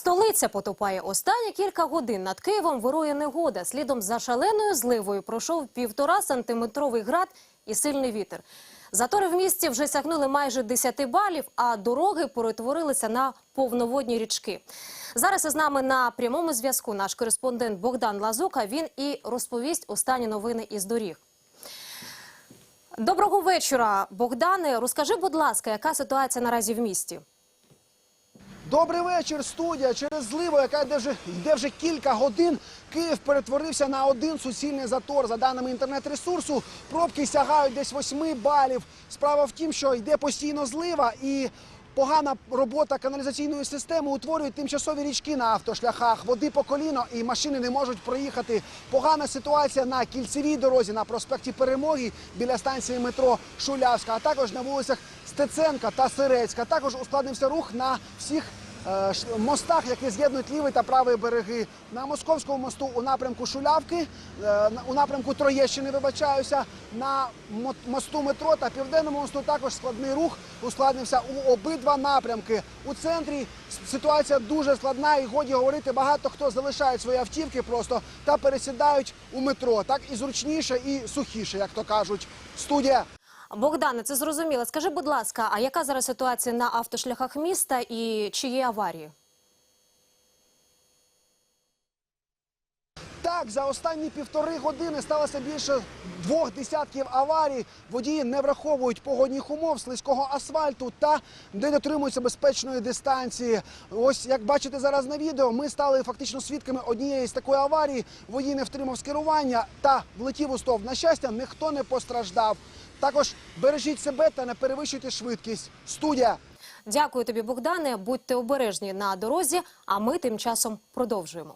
Столиця потопає останні кілька годин. Над Києвом вирує негода. Слідом за шаленою зливою пройшов півтора сантиметровий град і сильний вітер. Затори в місті вже сягнули майже 10 балів, а дороги перетворилися на повноводні річки. Зараз із нами на прямому зв'язку наш кореспондент Богдан Лазука. Він і розповість останні новини із доріг. Доброго вечора, Богдане. Розкажи, будь ласка, яка ситуація наразі в місті? Добрий вечір, студія. Через зливу, яка йде вже, йде вже кілька годин, Київ перетворився на один суцільний затор. За даними інтернет-ресурсу, пробки сягають десь 8 балів. Справа в тім, що йде постійно злива і погана робота каналізаційної системи утворюють тимчасові річки на автошляхах. Води по коліно і машини не можуть проїхати. Погана ситуація на кільцевій дорозі на проспекті Перемоги біля станції метро Шулявська, а також на вулицях Стеценка та Сирецька. Також ускладнився рух на всіх мостах, які з'єднують лівий та правий береги. На московському мосту у напрямку Шулявки, е, у напрямку Троєщини, вибачаюся, на мосту метро та південному мосту також складний рух ускладнився у обидва напрямки. У центрі ситуація дуже складна, і годі говорити, багато хто залишає свої автівки просто та пересідають у метро. Так і зручніше, і сухіше, як то кажуть. Студія. Богдане, це зрозуміло. Скажи, будь ласка, а яка зараз ситуація на автошляхах міста і чи є аварії? Так, за останні півтори години сталося більше двох десятків аварій. Водії не враховують погодних умов, слизького асфальту та не дотримуються безпечної дистанції. Ось як бачите зараз на відео, ми стали фактично свідками однієї з такої аварії. Водій не втримав з керування та влетів у стовп. На щастя, ніхто не постраждав. Також бережіть себе та не перевищуйте швидкість. Студія. Дякую тобі, Богдане. Будьте обережні на дорозі, а ми тим часом продовжуємо.